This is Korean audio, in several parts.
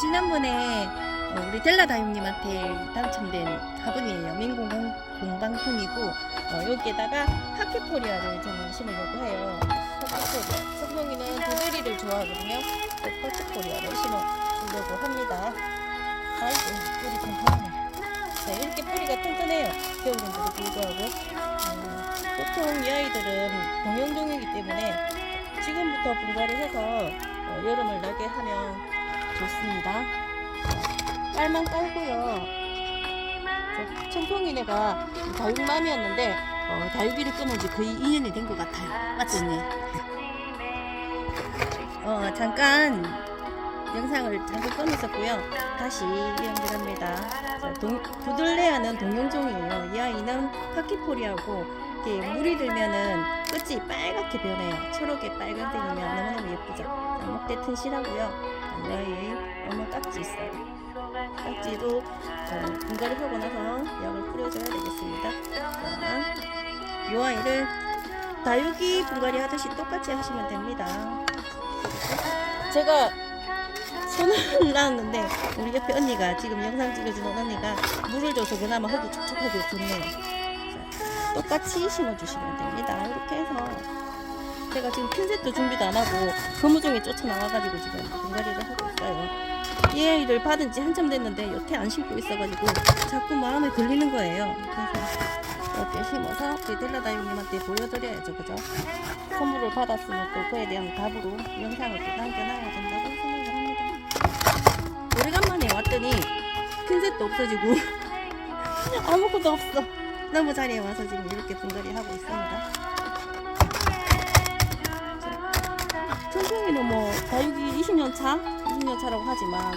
지난번에 어, 우리 델라 다육님한테 당첨된 화분이에요. 민공공 공방통이고 어, 여기에다가 파키포리아를 저는 심으려고 해요. 파키포리아. 성동이는 두드리를 좋아하거든요. 그래서 파키포리아를 심어주려고 합니다. 아이고 뿌리 튼튼하네. 자, 이렇게 뿌리가 튼튼해요. 겨울인데도 불구하고. 음, 보통 이 아이들은 동용종이기 때문에 지금부터 분갈이 해서 어, 여름을 나게 하면 좋습니다. 깔만 깔고요. 저 청송이네가 다육맘이었는데 어, 다육이를 끊은 지 거의 2년이 된 것 같아요. 맞지 언니? 어, 잠깐 영상을 잠깐 끊었었고요. 다시 연결합니다. 부들레아는 동용종이에요. 이 아이는 파키포리하고 이렇게 물이 들면은 끝이 빨갛게 변해요. 초록에 빨간색이면 너무너무 예쁘죠. 자, 목대 튼실하고요. 이 아이 너무 깍지 있어요. 깍지도 어, 분갈이 하고 나서 약을 뿌려줘야 되겠습니다. 자, 이 아이를 다육이 분갈이 하듯이 똑같이 하시면 됩니다. 제가 손을 놨는데 우리 옆에 언니가 지금 영상 찍어주는 언니가 물을 줘서 그나마 흙이 촉촉하게 좋네요. 자, 똑같이 심어주시면 됩니다. 이렇게 해서 제가 지금 핀셋도 준비도 안 하고 거무종이 쫓아나와가지고 지금 분갈이를 하고 있어요. 이 아이를 받은 지 한참 됐는데 여태 안 심고 있어가지고 자꾸 마음에 걸리는 거예요. 그래서 이렇게 심어서 베델라 다육님한테 보여드려야죠, 그죠? 선물을 받았으면 또 그에 대한 답으로 영상을 또 남겨놔야 된다고 생각을 합니다. 오래간만에 왔더니 핀셋도 없어지고 아무것도 없어. 나무 자리에 와서 지금 이렇게 분갈이 하고 있습니다. 천송이는 뭐 다육이 20년 차, 20년 차라고 하지만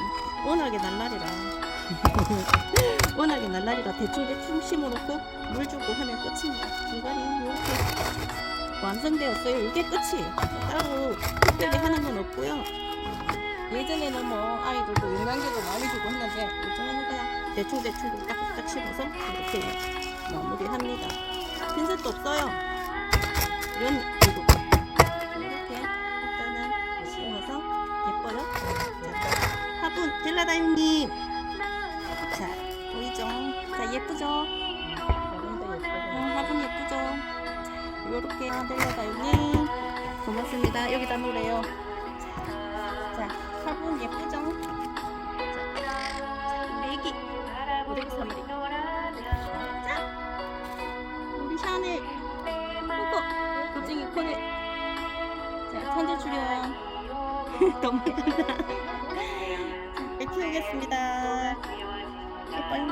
워낙에 날라리라 워낙에 날라리라 대충 대충 심어놓고 물 주고 하면 끝입니다. 분갈이 이렇게 완성되었어요. 이게 끝이에요. 따로 특별히 하는 건 없고요. 예전에는 뭐 아이들도 영양제도 많이 주고 했는데 요즘에는 그냥 대충 대충 딱딱 심어서 이렇게 마무리합니다. 핀셋도 없어요. 이런 이렇게 일단은 심어서 예뻐요. 자, 화분 델라다임님. 자 보이죠? 자 예쁘죠? 음, 화분 예쁘죠? 자, 요렇게 델라다임님 고맙습니다. 여기다 놓으래요. 자, 화분 예쁘죠? 자, 우리 애기 우리 사마리 샤넬 그거. 고증이 코네. 자, 천재 출연. 도망간다 자, 애 키우겠습니다. 예뻐요.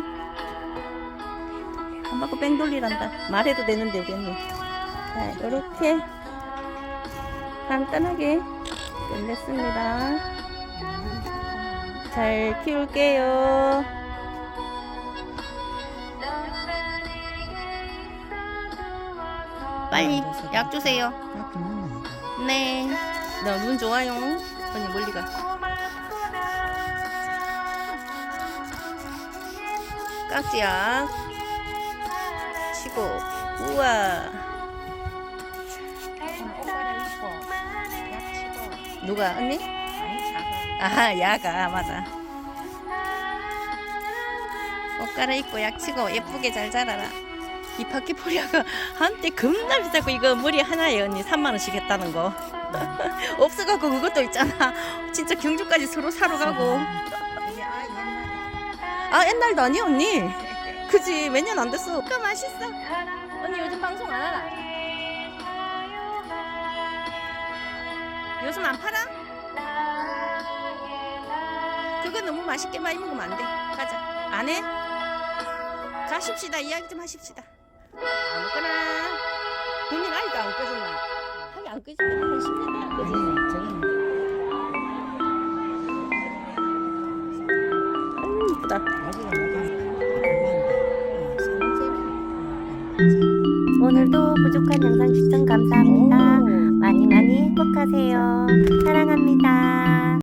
안 받고 뺑 돌리란다. 말해도 되는데 우리 언니. 자, 요렇게 간단하게 끝냈습니다. 잘 키울게요. 빨리 약 주세요. 네. 너눈 좋아요. 언니 멀리 가. 깍지약 치고 우와 누가 언니? 아 야가 맞아 옷 갈아입고 약 치고 예쁘게 잘 자라라 이 바퀴포리아가 한때 겁나 비싸고 이거 머리 하나에 언니 3만 원씩 했다는 거 없어갖고 그것도 있잖아 진짜 경주까지 서로 사러 가고 아 옛날도 아니 언니 그지 몇 년 안 됐어 그 맛있어 언니 요즘 방송 안 하나? 요즘 안 팔아? 그거 너무 맛있게 많이 먹으면 안 돼. 가자. 안 해? 가십시다. 이야기 좀 하십시다. 아무거나. 돈이 아직도 안 꺼졌나? 하긴 안 꺼진 지한 10년 안 꺼졌네. 음, 이쁘다. 오늘도 부족한 영상 시청 감사합니다. 많이 많이 행복하세요. 사랑합니다.